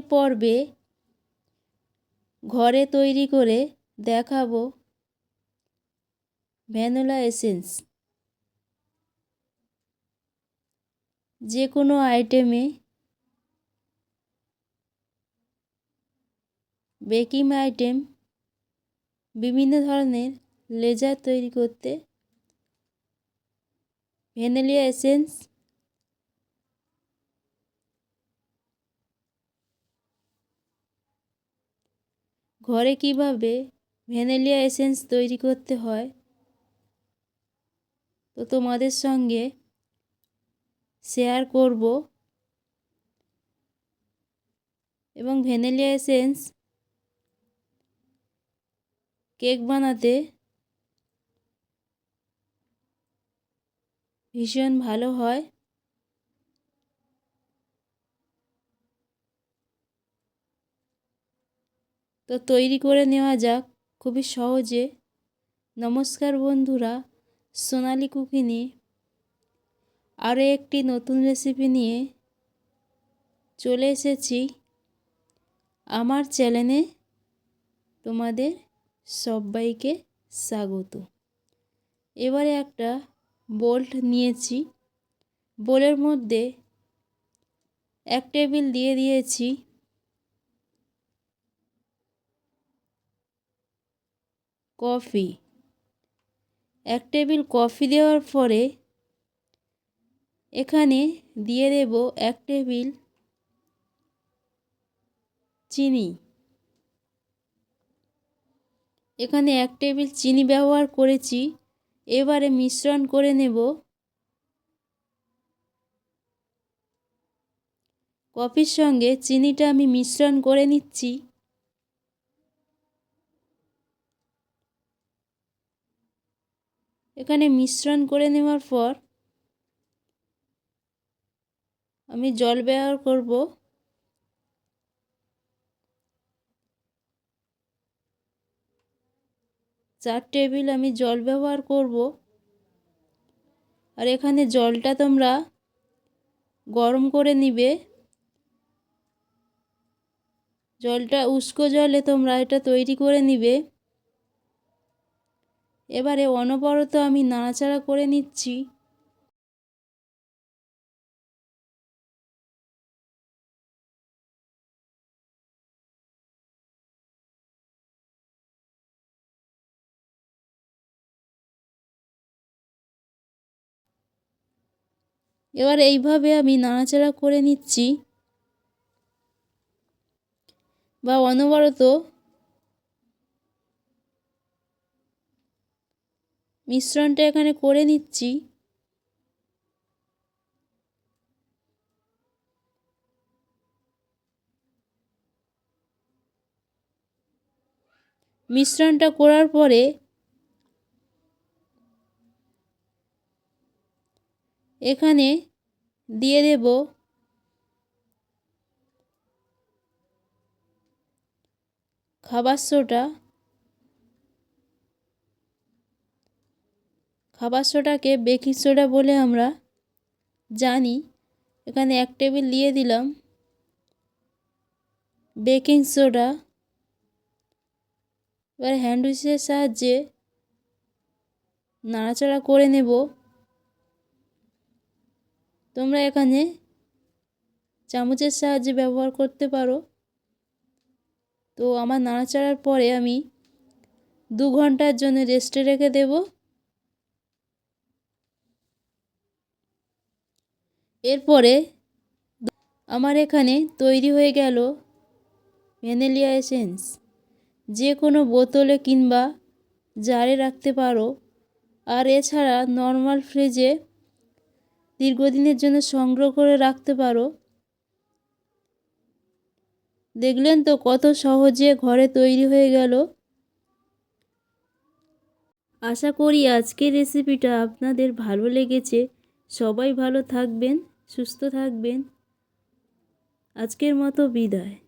পর্বে ঘরে তৈরি করে দেখাবো ভ্যানিলা এসেন্স। যে কোনো আইটেমে বেকিং আইটেম, বিভিন্ন ধরনের লেজার তৈরি করতে ভ্যানিলা এসেন্স ঘরে কীভাবে ভ্যানিলা এসেন্স তৈরি করতে হয়? তো তোমাদের সঙ্গে শেয়ার করব। এবং ভ্যানিলা এসেন্স কেক বানাতে ভীষণ ভালো হয়। তো তৈরি করে নেওয়া যাক। খুবই সহজে। নমস্কার বন্ধুরা, সোনালি কুকিনি। আরও একটি নতুন রেসিপি নিয়ে চলে এসেছি। আমার চ্যানেলে তোমাদের সবাইকে স্বাগত। এবারে একটা বোল্ট নিয়েছি। বোলের মধ্যে এক টেবিল দিয়ে দিয়েছি। কফি। এক টেবিল কফি দেওয়ার পরে এখানে দিয়ে দেব এক টেবিল চিনি। এখানে এক টেবিল চিনি ব্যবহার করেছি। এবারে মিশ্রণ করে নেব। কফির সঙ্গে চিনিটা আমি মিশ্রণ করে নিচ্ছি। এখানে মিশ্রণ করে নেওয়ার পর আমি জল ব্যবহার করব। চার টেবিল আমি জল ব্যবহার করব। আর এখানে জলটা তোমরা গরম করে নিবে। জলটা উস্কো জলে তোমরা এটা তৈরি করে নিবে। এবারে অনবরত আমি নাড়াচাড়া করে নিচ্ছি। এবার এইভাবে আমি নাড়াচাড়া করে নিচ্ছি। বা অনবরত মিশ্রণটা এখানে করে নিচ্ছি। মিশ্রণটা করার পরে এখানে দিয়ে দেব খাবার সোডা। খাবার সোডাকে বেকিং সোডা বলে আমরা জানি। এখানে এক টেবিল দিয়ে দিলাম। Baking soda. এবার হ্যান্ড উইচের সাহায্যে নাড়াচাড়া করে নেব। তোমরা এখানে চামচের সাহায্যে ব্যবহার করতে পারো। তো আমার নাড়াচাড়ার পরে আমি দু ঘণ্টার জন্য রেস্টে রেখে দেব। এরপরে আমার এখানে তৈরি হয়ে গেল ভ্যানিলিয়া এসেন্স। যে কোনো বোতলে কিংবা জারে রাখতে পারো। আর এছাড়া নর্মাল ফ্রিজে দীর্ঘদিনের জন্য সংগ্রহ করে রাখতে পারো। দেখলেন তো কত সহজে ঘরে তৈরি হয়ে গেল। আশা করি আজকের রেসিপিটা আপনাদের ভালো লেগেছে। সবাই ভালো থাকবেন। সুস্থ থাকবেন। আজকের মতো বিদায়।